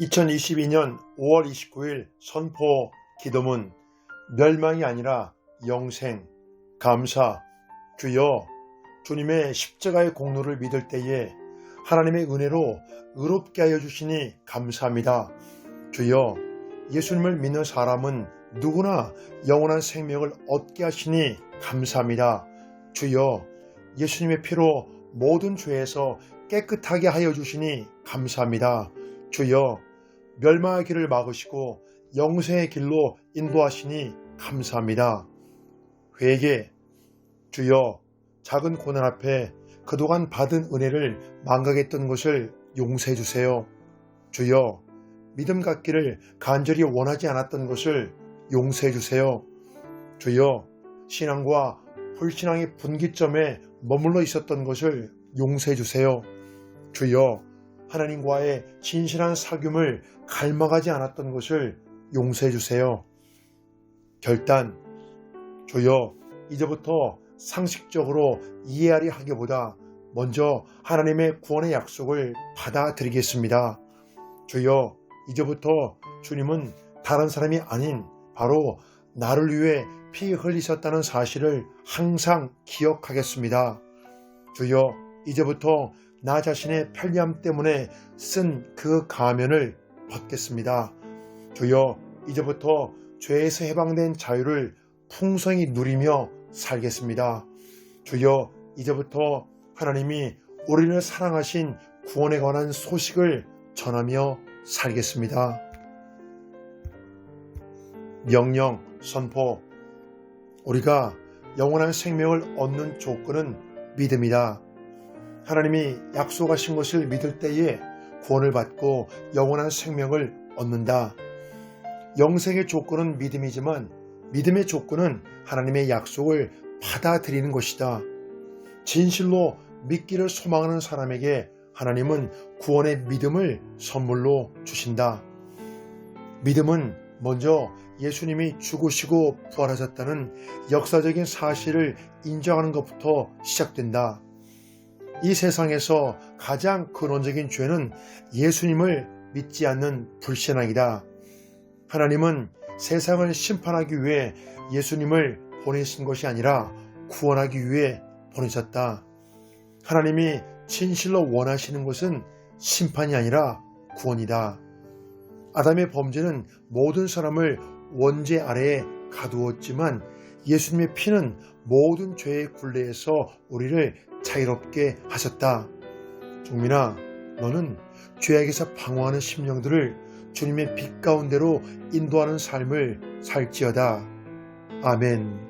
2022년 5월 29일 선포 기도문 멸망이 아니라 영생 감사 주여 주님의 십자가의 공로를 믿을 때에 하나님의 은혜로 의롭게 하여 주시니 감사합니다. 주여 예수님을 믿는 사람은 누구나 영원한 생명을 얻게 하시니 감사합니다. 주여 예수님의 피로 모든 죄에서 깨끗하게 하여 주시니 감사합니다. 주여 멸망의 길을 막으시고 영생의 길로 인도하시니 감사합니다. 회개 주여 작은 고난 앞에 그동안 받은 은혜를 망각했던 것을 용서해 주세요. 주여 믿음 갖기를 간절히 원하지 않았던 것을 용서해 주세요. 주여 신앙과 불신앙의 분기점에 머물러 있었던 것을 용서해 주세요. 주여 하나님과의 진실한 사귐을 갈망하지 않았던 것을 용서해 주세요. 결단 주여 이제부터 상식적으로 이해하려 하기보다 먼저 하나님의 구원의 약속을 받아들이겠습니다. 주여 이제부터 주님은 다른 사람이 아닌 바로 나를 위해 피 흘리셨다는 사실을 항상 기억하겠습니다. 주여 이제부터 나 자신의 편리함 때문에 쓴 그 가면을 벗겠습니다. 주여 이제부터 죄에서 해방된 자유를 풍성히 누리며 살겠습니다. 주여 이제부터 하나님이 우리를 사랑하신 구원에 관한 소식을 전하며 살겠습니다. 명령 선포 우리가 영원한 생명을 얻는 조건은 믿음이다. 하나님이 약속하신 것을 믿을 때에 구원을 받고 영원한 생명을 얻는다. 영생의 조건은 믿음이지만 믿음의 조건은 하나님의 약속을 받아들이는 것이다. 진실로 믿기를 소망하는 사람에게 하나님은 구원의 믿음을 선물로 주신다. 믿음은 먼저 예수님이 죽으시고 부활하셨다는 역사적인 사실을 인정하는 것부터 시작된다. 이 세상에서 가장 근원적인 죄는 예수님을 믿지 않는 불신앙이다. 하나님은 세상을 심판하기 위해 예수님을 보내신 것이 아니라 구원하기 위해 보내셨다. 하나님이 진실로 원하시는 것은 심판이 아니라 구원이다. 아담의 범죄는 모든 사람을 원죄 아래에 가두었지만 예수님의 피는 모든 죄의 굴레에서 우리를 자유롭게 하셨다. 종민아, 너는 죄악에서 방황하는 심령들을 주님의 빛 가운데로 인도하는 삶을 살지어다. 아멘.